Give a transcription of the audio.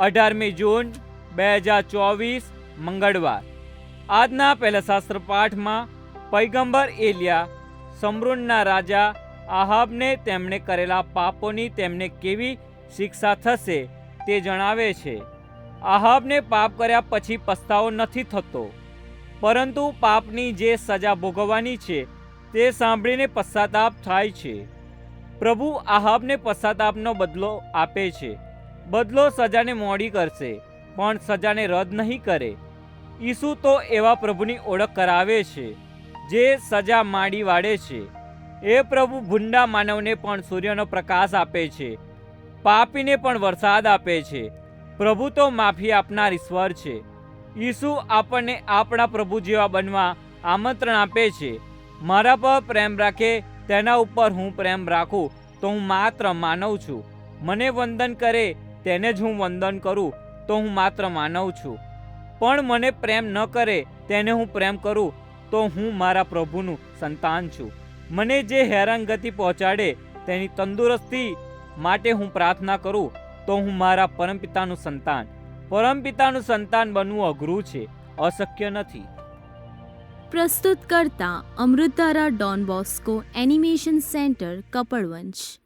અઢારમી જૂન, બે હજાર ચોવીસ, મંગળવાર. આજના પહેલા શાસ્ત્ર પાઠમાં પૈગંબર એલિયા, સમૃનના રાજા આહાબને તેમણે કરેલા પાપોની તેમને કેવી શિક્ષા થશે તે જણાવે છે. આહાબને પાપ કર્યા પછી પસ્તાવો નથી થતો, પરંતુ પાપની જે સજા ભોગવવાની છે તે સાંભળીને પશ્ચાતાપ થાય છે. પ્રભુ આહાબને પશ્ચાતાપનો બદલો આપે છે. બદલો સજાને મોડી કરશે, પણ સજાને રદ નહીં કરે. ઈસુ તો એવા પ્રભુની ઓળખ કરાવે છે, જે સજા માડી વાળે છે. એ પ્રભુ ભૂંડા માનવને પણ સૂર્યનો પ્રકાશ આપે છે, પાપીને પણ વરસાદ આપે છે. પ્રભુ તો માફી આપનાર ઈશ્વર છે. ઈસુ આપણને આપણા પ્રભુ જેવા બનવા આમંત્રણ આપે છે. મારા પર પ્રેમ રાખે, તેના ઉપર હું પ્રેમ રાખું, તો હું માત્ર માનવ છું. મને વંદન કરે તેને જ હું વંદન કરું તો હું માત્ર માનવ છું. પણ મને પ્રેમ ન કરે તેને હું પ્રેમ કરું તો હું મારા પ્રભુનું સંતાન છું. મને જે હેરાનગતિ પહોંચાડે તેની તંદુરસ્તી માટે હું પ્રાર્થના કરું તો હું મારા પરમપિતાનું સંતાન. પરમપિતાનું સંતાન બનવું અઘરું છે, અશક્ય નથી. પ્રસ્તુત કરતા Amritdhara Don Bosco animation centre, Kapadvanj.